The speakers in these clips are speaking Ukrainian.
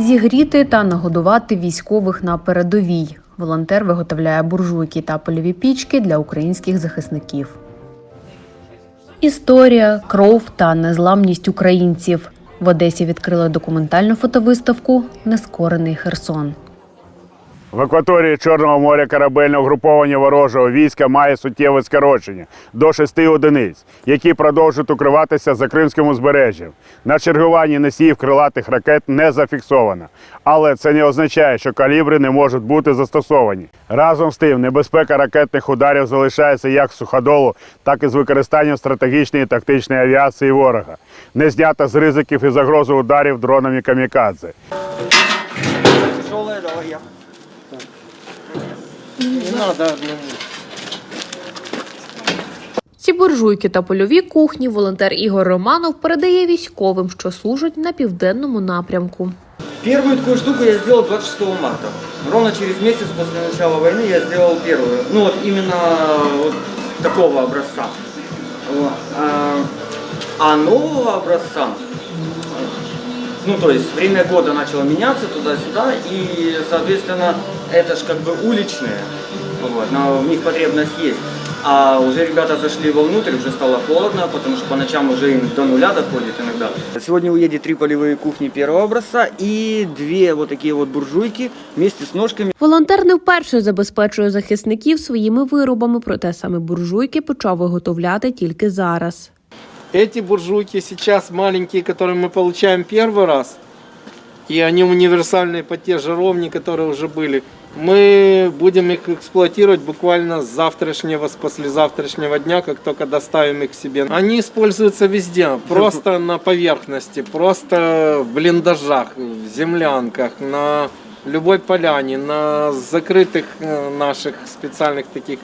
Зігріти та нагодувати військових на передовій. Волонтер виготовляє буржуйки та польові пічки для українських захисників. Історія, кров та незламність українців. В Одесі відкрили документальну фотовиставку Нескорений Херсон. В акваторії Чорного моря корабельне угруповання ворожого війська має суттєве скорочення до шести одиниць, які продовжують укриватися за Кримським узбережжям. На чергуванні носіїв крилатих ракет не зафіксовано. Але це не означає, що калібри не можуть бути застосовані. Разом з тим, небезпека ракетних ударів залишається як з суходолу, так і з використанням стратегічної і тактичної авіації ворога. Не знята з ризиків і загрози ударів дронами камікадзе. Тяжелая, давай я. Не надо одному. Ці буржуйки та польові кухні волонтер Ігор Романов передає військовим, що служать на південному напрямку. Первую такую штуку я сделал 26 марта. Ровно через месяц после начала войны я сделал первую. Ну вот именно вот такого образца. Вот. А, а нового образца, ну то есть время года начало меняться туда-сюда, и соответственно это ж как бы уличные, вот, но в них потребность есть. А уже ребята зашли вовнутрь, уже стало холодно, потому что по ночам уже им до нуля доходит иногда. Сегодня уедет три полевые кухни первого образца и две вот такие вот буржуйки вместе с ножками. Волонтер не вперше забезпечує захисників своїми виробами, проте саме буржуйки почав виготовляти тільки зараз. Эти буржуйки сейчас маленькие, которые мы получаем первый раз, и они универсальные по те жаровни, которые уже были. Мы будем их эксплуатировать буквально с завтрашнего, с послезавтрашнего дня, как только доставим их к себе. Они используются везде, просто на поверхности, просто в блиндажах, в землянках, на любой поляне, на закрытых э, наших специальных таких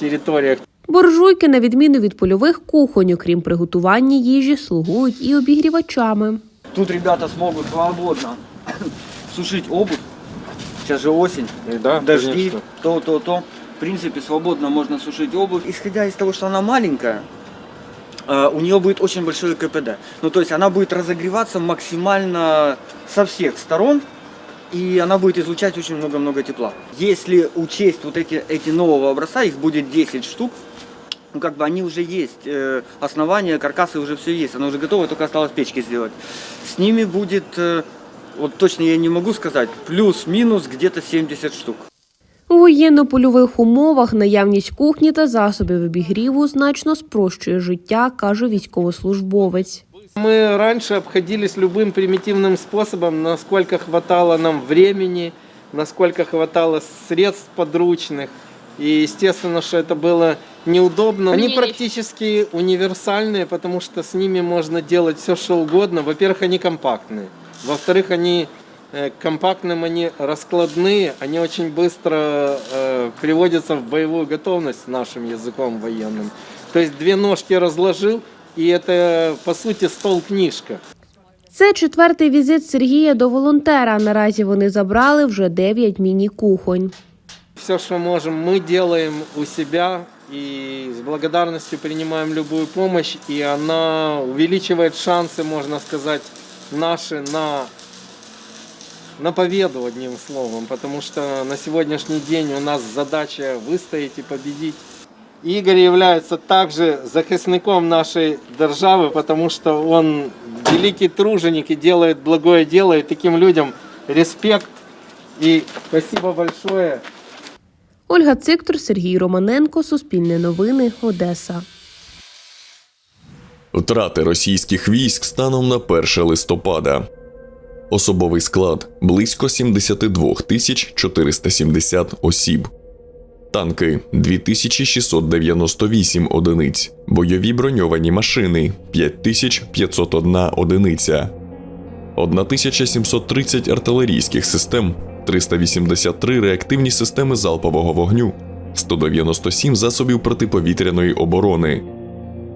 территориях. Буржуйки, на відміну від польових кухонь, окрім приготування їжі, слугують і обігрівачами. Тут ребята смогут свободно сушить обувь. Сейчас же осень, Да, дожди, конечно. то, то, то. В принципе, свободно можно сушить обувь. Исходя из того, что она маленькая, э, у нее будет очень большое КПД. Ну, то есть она будет разогреваться максимально со всех сторон, и она будет излучать очень много-много тепла. Если учесть вот эти, эти нового образца, их будет 10 штук, ну, как бы они уже есть, э, основания, каркасы уже все есть, оно уже готово, только осталось печки сделать. С ними будет, э, вот точно я не могу сказать, плюс-минус где-то 70 штук. У воєнно-польових умовах наявність кухні та засобів обігріву значно спрощує життя, каже військовослужбовець. Мы раньше обходились любым примитивным способом, насколько хватало нам времени, насколько хватало средств подручных. И естественно, что это было неудобно. Они практически универсальные, потому что с ними можно делать все, что угодно. Во-первых, они компактные. Во-вторых, они э, компактным, они раскладные, они очень быстро э, приводятся в боевую готовность нашим языком военным. То есть две ножки разложил, и это, по сути, стол-книжка. Це четвертий візит Сергія до волонтера. Наразі вони забрали вже дев'ять міні-кухонь. Все, что можем, мы делаем у себя и с благодарностью принимаем любую помощь, и она увеличивает шансы, можно сказать, наши на, на победу, одним словом, потому что на сегодняшний день у нас задача выстоять и победить. Игорь является также захисником нашей державы, потому что он великий труженик и делает благое дело, и таким людям респект и спасибо большое. Ольга Циктор, Сергій Романенко, Суспільне новини, Одеса. Втрати російських військ станом на 1 листопада. Особовий склад близько 72 тисяч 470 осіб. Танки 2698 одиниць. Бойові броньовані машини 5501 одиниця. 1730 артилерійських систем, 383 реактивні системи залпового вогню, 197 засобів протиповітряної оборони,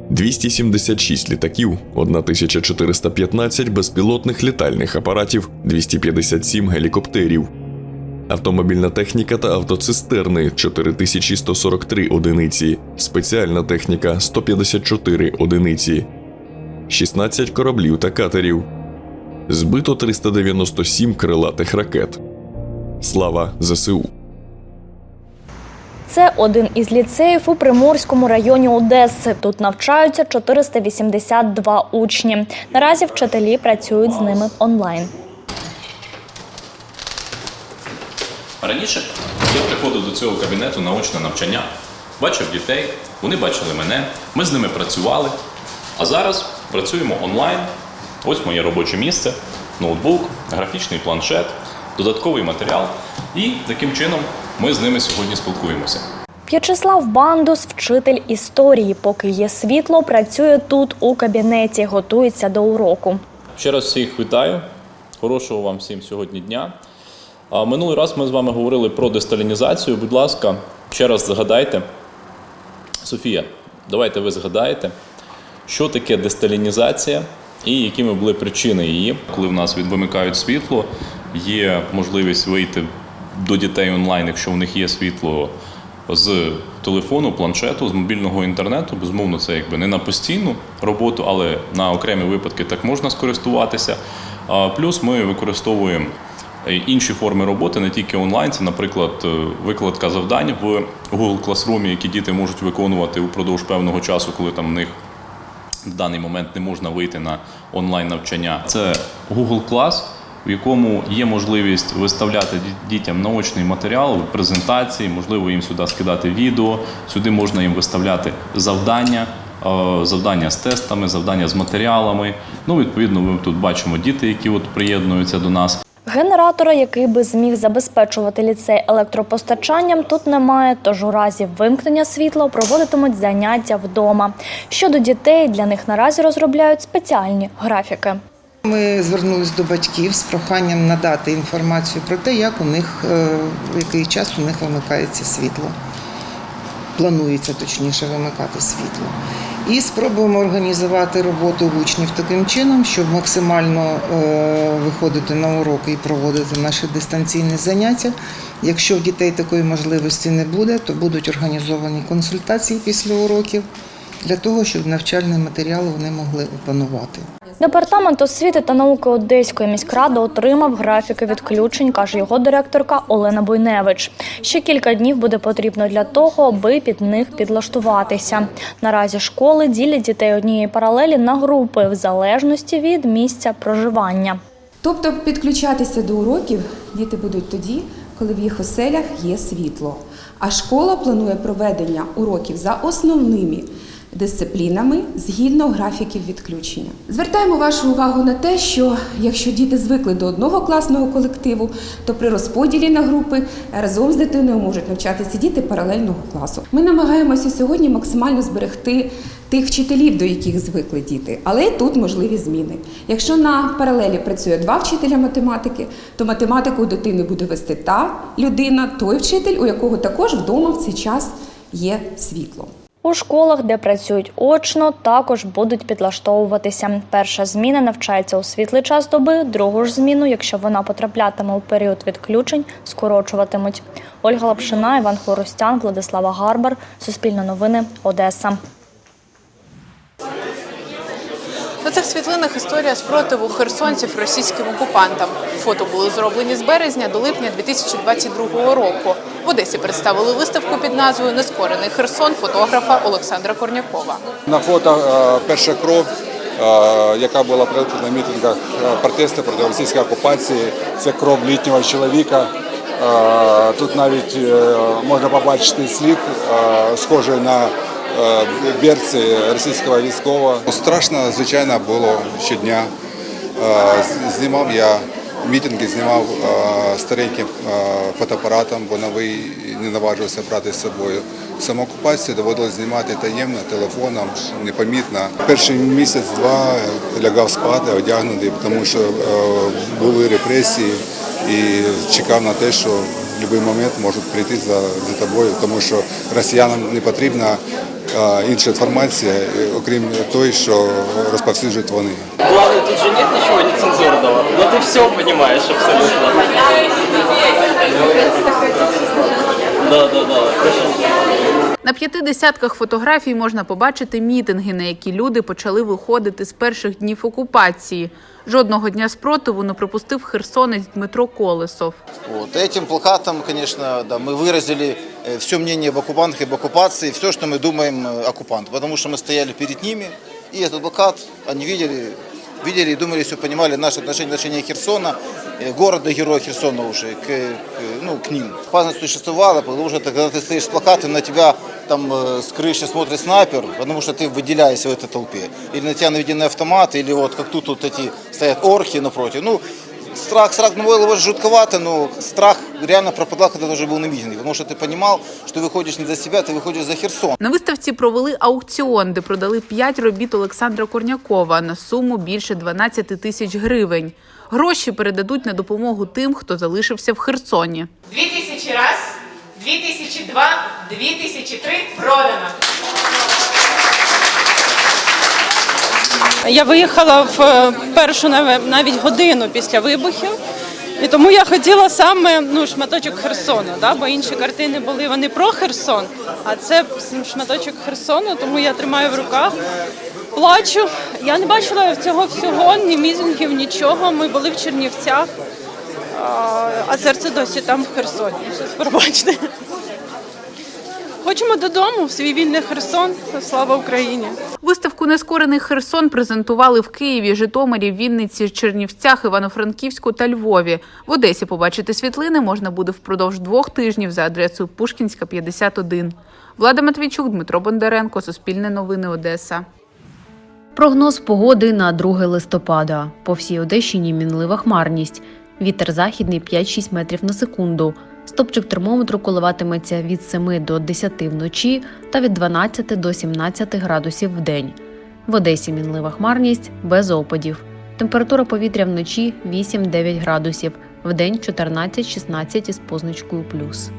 276 літаків, 1415 безпілотних літальних апаратів, 257 гелікоптерів, автомобільна техніка та автоцистерни 4143 одиниці, спеціальна техніка 154 одиниці, 16 кораблів та катерів, Збито 397 крилатих ракет. Слава ЗСУ! Це один із ліцеїв у Приморському районі Одеси. Тут навчаються 482 учні. Наразі вчителі працюють з ними онлайн. Раніше я приходив до цього кабінету на очне навчання, бачив дітей, вони бачили мене, ми з ними працювали. А зараз працюємо онлайн. Ось моє робоче місце, ноутбук, графічний планшет, додатковий матеріал. І таким чином ми з ними сьогодні спілкуємося. В'ячеслав Бандус, вчитель історії. Поки є світло, працює тут у кабінеті, готується до уроку. Ще раз всіх вітаю. Хорошого вам всім сьогодні дня. Минулий раз ми з вами говорили про десталінізацію. Будь ласка, ще раз згадайте. Софія, давайте ви згадаєте, що таке десталінізація і якими були причини її. Коли в нас від- вимикають світло, є можливість вийти до дітей онлайн, якщо в них є світло з телефону, планшету, з мобільного інтернету. Безумовно, це якби не на постійну роботу, але на окремі випадки так можна скористуватися. Плюс ми використовуємо інші форми роботи, не тільки онлайн. Це, наприклад, е, викладка завдань в Google Classroom, які діти можуть виконувати упродовж певного часу, коли там в них в даний момент не можна вийти на онлайн навчання. Це Google Class, в якому є можливість виставляти дітям наочний матеріал, презентації, можливо їм сюди скидати відео. Сюди можна їм виставляти завдання. Завдання з тестами, завдання з матеріалами. Ну, відповідно, ми тут бачимо діти, які от приєднуються до нас. Генератора, який би зміг забезпечувати ліцей електропостачанням, тут немає. Тож у разі вимкнення світла проводитимуть заняття вдома. Щодо дітей, для них наразі розробляють спеціальні графіки. Ми звернулись до батьків з проханням надати інформацію про те, як у них е, в який час у них вимикається світло. Планується точніше вимикати світло. І спробуємо організувати роботу учнів таким чином, щоб максимально е, виходити на уроки і проводити наші дистанційні заняття. Якщо в дітей такої можливості не буде, то будуть організовані консультації після уроків для того, щоб навчальний матеріал вони могли опанувати. Департамент освіти та науки Одеської міськради отримав графіки відключень, каже його директорка Олена Буйневич. Ще кілька днів буде потрібно для того, аби під них підлаштуватися. Наразі школи ділять дітей однієї паралелі на групи в залежності від місця проживання. Тобто підключатися до уроків діти будуть тоді, коли в їх оселях є світло. А школа планує проведення уроків за основними дисциплінами згідно графіків відключення. Звертаємо вашу увагу на те, що якщо діти звикли до одного класного колективу, то при розподілі на групи разом з дитиною можуть навчатися діти паралельного класу. Ми намагаємося сьогодні максимально зберегти тих вчителів, до яких звикли діти, але тут можливі зміни. Якщо на паралелі працює два вчителя математики, то математику дитини буде вести та людина, той вчитель, у якого також вдома в цей час є світло. У школах, де працюють очно, також будуть підлаштовуватися. Перша зміна навчається у світлий час доби, другу ж зміну, якщо вона потраплятиме у період відключень, скорочуватимуть. Ольга Лапшина, Іван Хворостян, Владислава Гарбар, Суспільне новини, Одеса. На цих світлинах історія спротиву херсонців російським окупантам. Фото були зроблені з березня до липня 2022 року. В Одесі представили виставку під назвою Нескорений Херсон фотографа Олександра Корнякова. На фото е, перша кров, е, яка була прилита на мітингах е, протесту проти російської окупації. Це кров літнього чоловіка. Тут навіть можна побачити слід, схожий на берці російського військового. Страшно, звичайно, було щодня. Е, Знімав я мітинги, знімав е, стареньким е, фотоапаратом, бо новий не наважився брати з собою. Саму окупацію доводилось знімати таємно, телефоном, непомітно. Перший місяць-два лягав спати, одягнутий, тому що е, були репресії і чекав на те, що в будь-який момент можуть прийти за, за тобою, тому що росіянам не потрібна інша інформація, е, окрім той, що розповсюджують вони. Главное, тут же нет ничего нецензурного, но ты все понимаешь абсолютно. Да, да, да. На п'яти десятках фотографій можна побачити мітинги, на які люди почали виходити з перших днів окупації. Жодного дня спротиву не припустив херсонець Дмитро Колесов. Вот. Этим плакатом, конечно, да, мы выразили все мнение об оккупантах и об оккупации, все, что мы думаем э, оккупанту, потому что мы стояли перед ними, и этот плакат они видели, видели и думали, все понимали наши отношения, отношения Херсона, э, города героя Херсона уже, к, к, ну, к ним. Опасность существовала, потому что ты, когда ты стоишь с плакатом, на тебя там э, с крыши смотрит снайпер, потому что ты выделяешься в этой толпе. Или на тебя наведены автомат, или вот как тут вот эти стоят орхи напротив. Ну, страх, страх, ну, было жутковато, но страх реально пропадал, когда ты уже был на митинге, потому что ты понимал, что выходишь не за себя, ты выходишь за Херсон. На виставці провели аукціон, де продали п'ять робіт Олександра Корнякова на суму більше 12 тисяч гривень. Гроші передадуть на допомогу тим, хто залишився в Херсоні. 2000 раз, 2002, 2003 продано. Я виїхала в е, першу навіть годину після вибухів. І тому я хотіла саме ну, шматочок Херсону, да? бо інші картини були вони про Херсон, а це шматочок Херсону, тому я тримаю в руках, плачу. Я не бачила цього всього, ні мізингів, нічого. Ми були в Чернівцях, а, серце досі там в Херсоні. Пробачте. Хочемо додому, в свій вільний Херсон. Слава Україні! Виставку Нескорений Херсон презентували в Києві, Житомирі, Вінниці, Чернівцях, Івано-Франківську та Львові. В Одесі побачити світлини можна буде впродовж двох тижнів за адресою Пушкінська, 51. Влада Матвійчук, Дмитро Бондаренко, Суспільне новини Одеса. Прогноз погоди на 2 листопада. По всій Одещині мінлива хмарність. Вітер західний 5-6 метрів на секунду. Стопчик термометру коливатиметься від 7 до 10 вночі та від 12 до 17 градусів в день. В Одесі мінлива хмарність без опадів. Температура повітря вночі 8-9 градусів, вдень 14-16 із позначкою плюс.